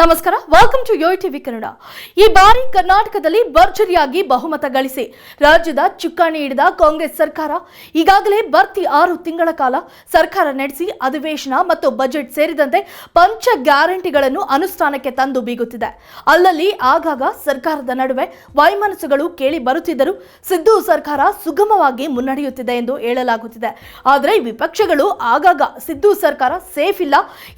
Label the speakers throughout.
Speaker 1: ನಮಸ್ಕಾರ welcome to Yo TV Kannada. ಈ ಬಾರಿ ಕರ್ನಾಟಕದಲ್ಲಿ ಭರ್ಜರಿಯಾಗಿ ಬಹುಮತ ಗಳಿಸಿ ರಾಜ್ಯದ ಚುಕ್ಕಾಣಿ ಹಿಡಿದ ಕಾಂಗ್ರೆಸ್ ಸರ್ಕಾರ ಈಗಾಗಲೇ ಬರ್ತಿ ಆರು ತಿಂಗಳ ಕಾಲ ಸರ್ಕಾರ ನಡೆಸಿ ಅಧಿವೇಶನ ಮತ್ತು ಬಜೆಟ್ ಸೇರಿದಂತೆ ಪಂಚ ಗ್ಯಾರಂಟಿಗಳನ್ನು ಅನುಷ್ಠಾನಕ್ಕೆ ತಂದು ಬೀಗುತ್ತಿದೆ. ಅಲ್ಲಲ್ಲಿ ಆಗಾಗ ಸರ್ಕಾರದ ನಡುವೆ ವೈಮನಸ್ಸುಗಳು ಕೇಳಿ ಬರುತ್ತಿದ್ದರೂ ಸಿದ್ದು ಸರ್ಕಾರ ಸುಗಮವಾಗಿ ಮುನ್ನಡೆಯುತ್ತಿದೆ ಎಂದು ಹೇಳಲಾಗುತ್ತಿದೆ. ಆದರೆ ವಿಪಕ್ಷಗಳು ಆಗಾಗ ಸಿದ್ದು ಸರ್ಕಾರ ಸೇಫ್ ಇಲ್ಲ.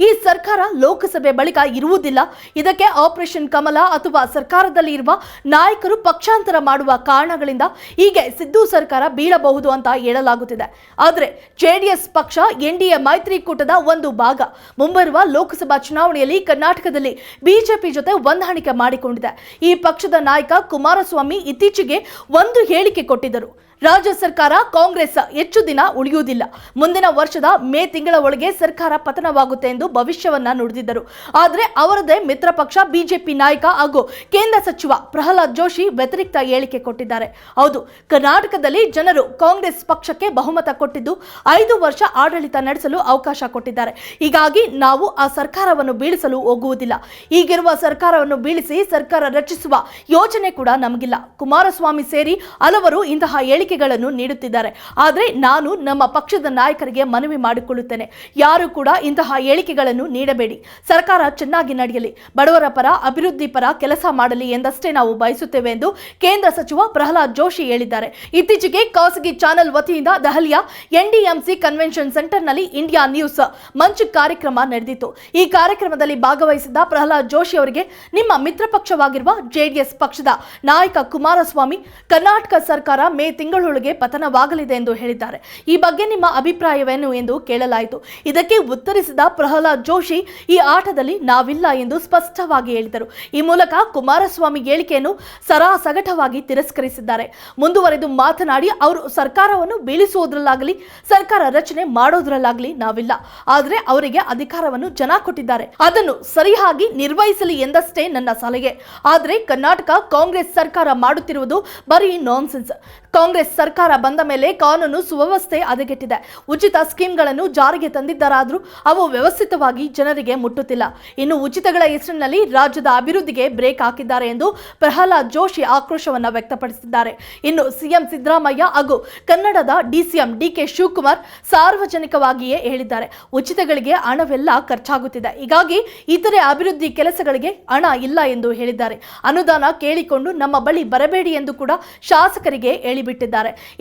Speaker 1: ಈ ಸರ್ಕಾರ ಲೋಕಸಭೆ ಬಳಿಕ ಇರುವುದಿಲ್ಲ. ಇದಕ್ಕೆ ಆಪರೇಷನ್ ಕಮಲ ಅಥವಾ ಸರ್ಕಾರದಲ್ಲಿ ಇರುವ ನಾಯಕರು ಪಕ್ಷಾಂತರ ಮಾಡುವ ಕಾರಣಗಳಿಂದ ಹೀಗೆ ಸಿದ್ದು ಸರ್ಕಾರ ಬೀಳಬಹುದು ಅಂತ ಹೇಳಲಾಗುತ್ತಿದೆ. ಆದರೆ ಜೆಡಿಎಸ್ ಪಕ್ಷ ಎನ್ಡಿಎ ಮೈತ್ರಿಕೂಟದ ಒಂದು ಭಾಗ. ಮುಂಬರುವ ಲೋಕಸಭಾ ಚುನಾವಣೆಯಲ್ಲಿ ಕರ್ನಾಟಕದಲ್ಲಿ ಬಿಜೆಪಿ ಜೊತೆ ಹೊಂದಾಣಿಕೆ ಮಾಡಿಕೊಂಡಿದೆ. ಈ ಪಕ್ಷದ ನಾಯಕ ಕುಮಾರಸ್ವಾಮಿ ಇತ್ತೀಚೆಗೆ ಒಂದು ಹೇಳಿಕೆ ಕೊಟ್ಟಿದ್ದರು. ರಾಜ್ಯ ಸರ್ಕಾರ ಕಾಂಗ್ರೆಸ್ ಹೆಚ್ಚು ದಿನ ಉಳಿಯುವುದಿಲ್ಲ. ಮುಂದಿನ ವರ್ಷದ ಮೇ ತಿಂಗಳ ಒಳಗೆ ಸರ್ಕಾರ ಪತನವಾಗುತ್ತೆ ಎಂದು ಭವಿಷ್ಯವನ್ನ ನುಡಿದಿದ್ದರು. ಆದರೆ ಅವರದೇ ಮಿತ್ರ ಪಕ್ಷ ಬಿಜೆಪಿ ನಾಯಕ ಹಾಗೂ ಕೇಂದ್ರ ಸಚಿವ ಪ್ರಹ್ಲಾದ್ ಜೋಶಿ ವ್ಯತಿರಿಕ್ತ ಹೇಳಿಕೆ ಕೊಟ್ಟಿದ್ದಾರೆ. ಹೌದು, ಕರ್ನಾಟಕದಲ್ಲಿ ಜನರು ಕಾಂಗ್ರೆಸ್ ಪಕ್ಷಕ್ಕೆ ಬಹುಮತ ಕೊಟ್ಟಿದ್ದು ಐದು ವರ್ಷ ಆಡಳಿತ ನಡೆಸಲು ಅವಕಾಶ ಕೊಟ್ಟಿದ್ದಾರೆ. ಹೀಗಾಗಿ ನಾವು ಆ ಸರ್ಕಾರವನ್ನು ಬೀಳಿಸಲು ಹೋಗುವುದಿಲ್ಲ. ಈಗಿರುವ ಸರ್ಕಾರವನ್ನು ಬೀಳಿಸಿ ಸರ್ಕಾರ ರಚಿಸುವ ಯೋಜನೆ ಕೂಡ ನಮಗಿಲ್ಲ. ಕುಮಾರಸ್ವಾಮಿ ಸೇರಿ ಹಲವರು ಇಂತಹ ಹೇಳಿಕೆಗಳನ್ನು ನೀಡುತ್ತಿದ್ದಾರೆ. ಆದರೆ ನಾನು ನಮ್ಮ ಪಕ್ಷದ ನಾಯಕರಿಗೆ ಮನವಿ ಮಾಡಿಕೊಳ್ಳುತ್ತೇನೆ. ಯಾರು ಕೂಡ ಇಂತಹ ಹೇಳಿಕೆಗಳನ್ನು ನೀಡಬೇಡಿ. ಸರ್ಕಾರ ಚೆನ್ನಾಗಿ ನಡೆಯಲಿ. ಬಡವರ ಪರ, ಅಭಿವೃದ್ಧಿ ಪರ ಕೆಲಸ ಮಾಡಲಿ ಎಂದಷ್ಟೇ ನಾವು ಬಯಸುತ್ತೇವೆ ಎಂದು ಕೇಂದ್ರ ಸಚಿವ ಪ್ರಹ್ಲಾದ್ ಜೋಶಿ ಹೇಳಿದ್ದಾರೆ. ಇತ್ತೀಚೆಗೆ ಖಾಸಗಿ ಚಾನೆಲ್ ವತಿಯಿಂದ ದೆಹಲಿಯ ಎನ್ಡಿಎಂಸಿ ಕನ್ವೆನ್ಷನ್ ಸೆಂಟರ್ನಲ್ಲಿ ಇಂಡಿಯಾ ನ್ಯೂಸ್ ಮಂಚ್ ಕಾರ್ಯಕ್ರಮ ನಡೆದಿತ್ತು. ಈ ಕಾರ್ಯಕ್ರಮದಲ್ಲಿ ಭಾಗವಹಿಸಿದ ಪ್ರಹ್ಲಾದ್ ಜೋಶಿ ಅವರಿಗೆ ನಿಮ್ಮ ಮಿತ್ರ ಪಕ್ಷವಾಗಿರುವ ಜೆಡಿಎಸ್ ಪಕ್ಷದ ನಾಯಕ ಕುಮಾರಸ್ವಾಮಿ, ಕರ್ನಾಟಕ ಸರ್ಕಾರ ಮೇ ತಿಂಗಳೊಳಗೆ ಪತನವಾಗಲಿದೆ ಎಂದು ಹೇಳಿದ್ದಾರೆ. ಈ ಬಗ್ಗೆ ನಿಮ್ಮ ಅಭಿಪ್ರಾಯವೇನು ಎಂದು ಕೇಳಲಾಯಿತು. ಇದಕ್ಕೆ ಉತ್ತರಿಸಿದ ಪ್ರಹ್ಲಾದ್ ಜೋಶಿ, ಈ ಆಟದಲ್ಲಿ ನಾವಿಲ್ಲ ಎಂದು ಸ್ಪಷ್ಟವಾಗಿ ಹೇಳಿದರು. ಈ ಮೂಲಕ ಕುಮಾರಸ್ವಾಮಿ ಹೇಳಿಕೆಯನ್ನು ಸರಾಸಗಟವಾಗಿ ತಿರಸ್ಕರಿಸಿದ್ದಾರೆ. ಮುಂದುವರೆದು ಮಾತನಾಡಿ, ಅವರು ಸರ್ಕಾರವನ್ನು ಬೀಳಿಸುವುದರಲ್ಲಾಗಲಿ, ಸರ್ಕಾರ ರಚನೆ ಮಾಡೋದ್ರಲ್ಲಾಗಲಿ ನಾವಿಲ್ಲ. ಆದರೆ ಅವರಿಗೆ ಅಧಿಕಾರವನ್ನು ಜನ ಕೊಟ್ಟಿದ್ದಾರೆ. ಅದನ್ನು ಸರಿಯಾಗಿ ನಿರ್ವಹಿಸಲಿ ಎಂದಷ್ಟೇ ನನ್ನ ಸಲಹೆ. ಆದರೆ ಕರ್ನಾಟಕ ಕಾಂಗ್ರೆಸ್ ಸರ್ಕಾರ ಮಾಡುತ್ತಿರುವುದು ಬರೀ ನಾನ್ಸೆನ್ಸ್ ಕಾಂಗ್ರೆಸ್ ಸರ್ಕಾರ ಬಂದ ಮೇಲೆ ಕಾನೂನು ಸುವ್ಯವಸ್ಥೆ ಅದಗೆಟ್ಟಿದೆ ಉಚಿತ ಸ್ಕೀಮ್ಗಳನ್ನು ಜಾರಿಗೆ ತಂದಿದ್ದರಾದರೂ ಅವು ವ್ಯವಸ್ಥಿತವಾಗಿ ಜನರಿಗೆ ಮುಟ್ಟುತ್ತಿಲ್ಲ. ಇನ್ನು ಉಚಿತಗಳ ಹೆಸರಿನಲ್ಲಿ ರಾಜ್ಯದ ಅಭಿವೃದ್ಧಿಗೆ ಬ್ರೇಕ್ ಹಾಕಿದ್ದಾರೆ ಎಂದು ಪ್ರಹ್ಲಾದ್ ಜೋಶಿ ಆಕ್ರೋಶವನ್ನು ವ್ಯಕ್ತಪಡಿಸಿದ್ದಾರೆ. ಇನ್ನು ಸಿಎಂ ಸಿದ್ದರಾಮಯ್ಯ ಹಾಗೂ ಕನ್ನಡದ ಡಿಸಿಎಂ ಡಿಕೆ ಶಿವಕುಮಾರ್ ಸಾರ್ವಜನಿಕವಾಗಿಯೇ ಹೇಳಿದ್ದಾರೆ. ಉಚಿತಗಳಿಗೆ ಹಣವೆಲ್ಲ ಖರ್ಚಾಗುತ್ತಿದೆ. ಹೀಗಾಗಿ ಇತರೆ ಅಭಿವೃದ್ಧಿ ಕೆಲಸಗಳಿಗೆ ಹಣ ಇಲ್ಲ ಎಂದು ಹೇಳಿದ್ದಾರೆ. ಅನುದಾನ ಕೇಳಿಕೊಂಡು ನಮ್ಮ ಬಳಿ ಬರಬೇಡಿ ಎಂದು ಕೂಡ ಶಾಸಕರಿಗೆ ಹೇಳಿಬಿಟ್ಟಿದ್ದಾರೆ.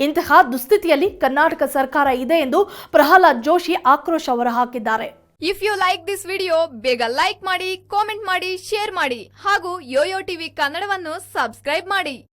Speaker 1: ಇಂತಹ ದುಸ್ಥಿತಿಯಲ್ಲಿ ಕರ್ನಾಟಕ ಸರ್ಕಾರ ಇದೆ ಎಂದು ಪ್ರಹ್ಲಾದ್ ಜೋಶಿ ಆಕ್ರೋಶ ಹೊರಹಾಕಿದ್ದಾರೆ.
Speaker 2: If you like this video ಬೇಗ ಲೈಕ್ ಮಾಡಿ ಕಾಮೆಂಟ್ ಮಾಡಿ ಶೇರ್ ಮಾಡಿ ಹಾಗೂ ಯೋಯೋ ಟಿವಿ ಕನ್ನಡವನ್ನು ಸಬ್ಸ್ಕ್ರೈಬ್ ಮಾಡಿ.